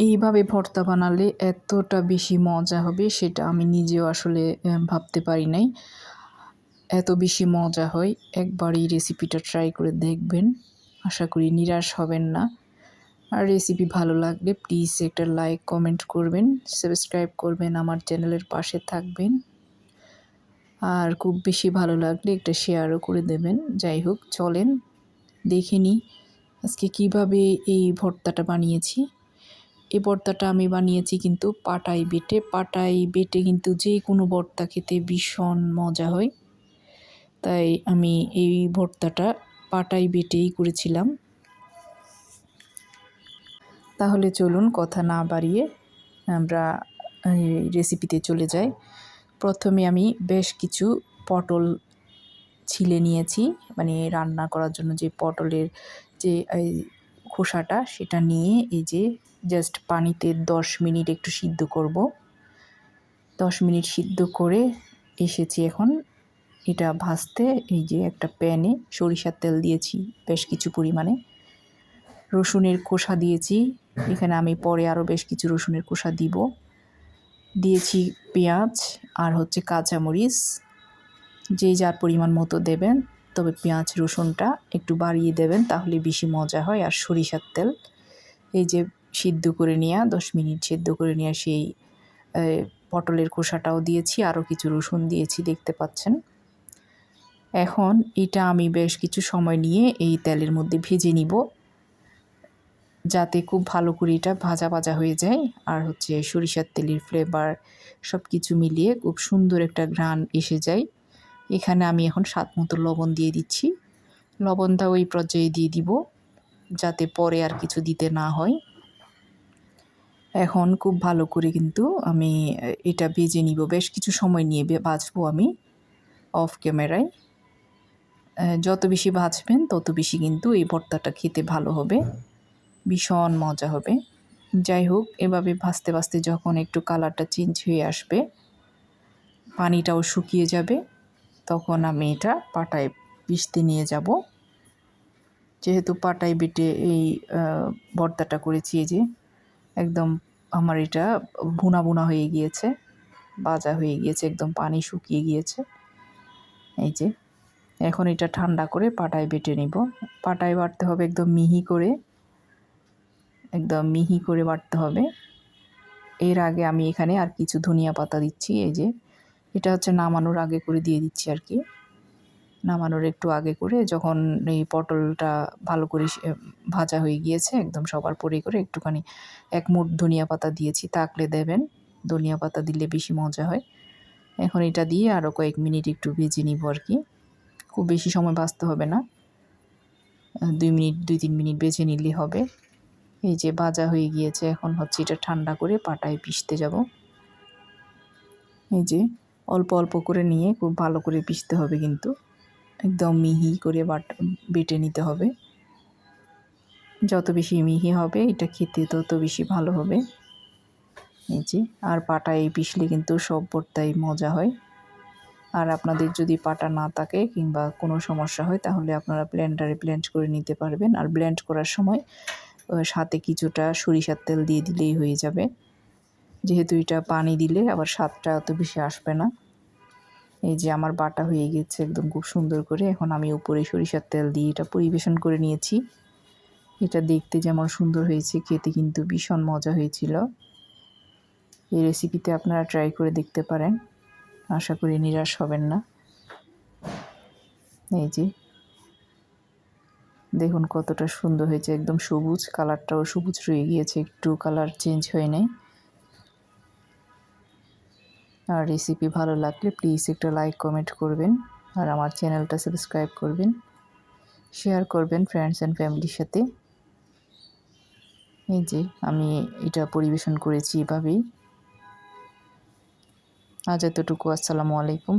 এইভাবে ভর্তা বানালে এতটা বেশি মজা হবে সেটা আমি নিজেও আসলে ভাবতে পারি নাই। এত বেশি মজা হয়, একবার এই রেসিপিটা ট্রাই করে দেখবেন। আশা করি নিরাশ হবেন না। আর রেসিপি ভালো লাগলে প্লিজ একটা লাইক কমেন্ট করবেন সাবস্ক্রাইব করবেন, আমার চ্যানেলের পাশে থাকবেন। আর খুব বেশি ভালো লাগলে একটা শেয়ারও করে দেবেন। যাই হোক, চলেন, দেখে আজকে কীভাবে এই ভর্তাটা বানিয়েছি। এই ভর্তাটা আমি বানিয়েছি কিন্তু পাটাই বেটে। পাটাই বেটে কিন্তু যে কোনো ভর্তা খেতে ভীষণ মজা হয়। তাই আমি এই ভর্তাটা পাটাই বেটেই করেছিলাম। তাহলে চলুন কথা না বাড়িয়ে আমরা রেসিপিতে চলে যাই। প্রথমে আমি বেশ কিছু পটল ছিলে নিয়েছি মানে রান্না করার জন্য যে পটলের যে খোসাটা সেটা নিয়ে এই যে জাস্ট পানিতে দশ মিনিট একটু সিদ্ধ করব। দশ মিনিট সিদ্ধ করে এসেছি এখন। এটা ভাজতে এই যে একটা প্যানে সরিষার তেল দিয়েছি বেশ কিছু পরিমাণে। রসুনের খোসা দিয়েছি, এখানে আমি পরে আরও বেশ কিছু রসুনের কোষা দিব। দিয়েছি পেঁয়াজ আর হচ্ছে কাঁচামরিচ। যে যার পরিমাণ মতো দেবেন তবে পেঁয়াজ, রসুনটা একটু বাড়িয়ে দেবেন, তাহলে বেশি মজা হয়। আর সরিষার তেল, এই যে সিদ্ধ করে নেওয়া দশ মিনিট সিদ্ধ করে নেওয়া সেই পটলের খোসাটাও দিয়েছি, আরও কিছু রসুন দিয়েছি, দেখতে পাচ্ছেন। এখন এটা আমি বেশ কিছু সময় নিয়ে এই তেলের মধ্যে ভেজে নিব, যাতে খুব ভালো করে এটা ভাজা ভাজা হয়ে যায়। আর হচ্ছে সরিষার তেলের ফ্লেভার সব কিছু মিলিয়ে খুব সুন্দর একটা ঘ্রাণ এসে যায়। এখানে আমি এখন স্বাদ মতো লবণ দিয়ে দিচ্ছি। লবণটা ওই পর্যায়ে দিয়ে দিব, যাতে পরে আর কিছু দিতে না হয়। এখন খুব ভালো করে কিন্তু আমি এটা ভেজে নিব। বেশ কিছু সময় নিয়ে বাজবো আমি অফ ক্যামেরায় যত বেশি ভাজবেন তত বেশি কিন্তু এই ভর্তাটা খেতে ভালো হবে। ভীষণ মজা হবে। যাই হোক, এভাবে ভাজতে ভাজতে যখন একটু কালারটা চেঞ্জ হয়ে আসবে, পানিটাও শুকিয়ে যাবে। তখন আমি এটা পাটায় পিষতে নিয়ে যাব। যেহেতু পাটায় বেটে এই ভর্তাটা করেছি এই যে, একদম আমার এটা ভুনা ভুনা হয়ে গিয়েছে, বাজা হয়ে গিয়েছে, একদম পানি শুকিয়ে গিয়েছে। এই যে, এখন এটা ঠান্ডা করে পাটায় বেটে নিব। পাটায় বাটতে হবে একদম মিহি করে, একদম মিহি করে বাটতে হবে। এর আগে আমি এখানে আর কিছু ধনিয়া পাতা দিচ্ছি, এই যে। এটা হচ্ছে নামানোর আগে করে দিয়ে দিচ্ছি আর কি। নামানোর একটু আগে করে যখন এই পটলটা ভালো করে ভাজা হয়ে গিয়েছে, একদম সবার পরে করে একটুখানি এক মুঠ ধনিয়া পাতা দিয়েছি, তাকলে দেবেন। ধনিয়া পাতা দিলে বেশি মজা হয়। এখন এটা দিয়ে আরও কয়েক মিনিট একটু ভেজে নিব আর কি। খুব বেশি সময় বাঁচতে হবে না। দুই মিনিট, দুই তিন মিনিট বেছে নিলে হবে। এই যে ভাজা হয়ে গিয়েছে, এখন হচ্ছে এটা ঠান্ডা করে পাটায় পিষতে যাব। এই যে অল্প অল্প করে নিয়ে খুব ভালো করে পিষতে হবে কিন্তু। একদম মিহি করে বাট, বেটে নিতে হবে। যত বেশি মিহি হবে, এটা খেতে তত বেশি ভালো হবে। এই যে, আর পাটায় পিষলে কিন্তু সব ভর্তাই মজা হয়। আর আপনাদের যদি পাটা না থাকে কিংবা কোনো সমস্যা হয়, তাহলে আপনারা ব্লেন্ডারে ব্লেন্ড করে নিতে পারবেন। আর ব্লেন্ড করার সময় সাথে কিছুটা সরিষার তেল দিয়ে দিলেই হয়ে যাবে। যেহেতু এটা পানি দিলে আবার স্বাদটা অত বেশি আসবে না। এই যে আমার বাটা হয়ে গেছে একদম খুব সুন্দর করে। এখন আমি উপরে সরিষার তেল দিয়ে এটা পরিবেশন করে নিয়েছি। এটা দেখতে যেমন সুন্দর হয়েছে, খেতে কিন্তু ভীষণ মজা হয়েছিল। এই রেসিপিতে আপনারা ট্রাই করে দেখতে পারেন। আশা করি নিরাশ হবেন না। এই যে। দেখুন কতটা সুন্দর হয়েছে, একদম সবুজ কালারটাও সবুজ রয়ে গিয়েছে, একটু কালার চেঞ্জ হয়ে নেই। আর রেসিপি ভালো লাগলে প্লিজ একটা লাইক কমেন্ট করবেন আর আমার চ্যানেলটা সাবস্ক্রাইব করবেন। শেয়ার করবেন ফ্রেন্ডস অ্যান্ড ফ্যামিলির সাথে। এই যে আমি এটা পরিবেশন করেছি এভাবেই। আজ এতটুকু, আসসালামু আলাইকুম।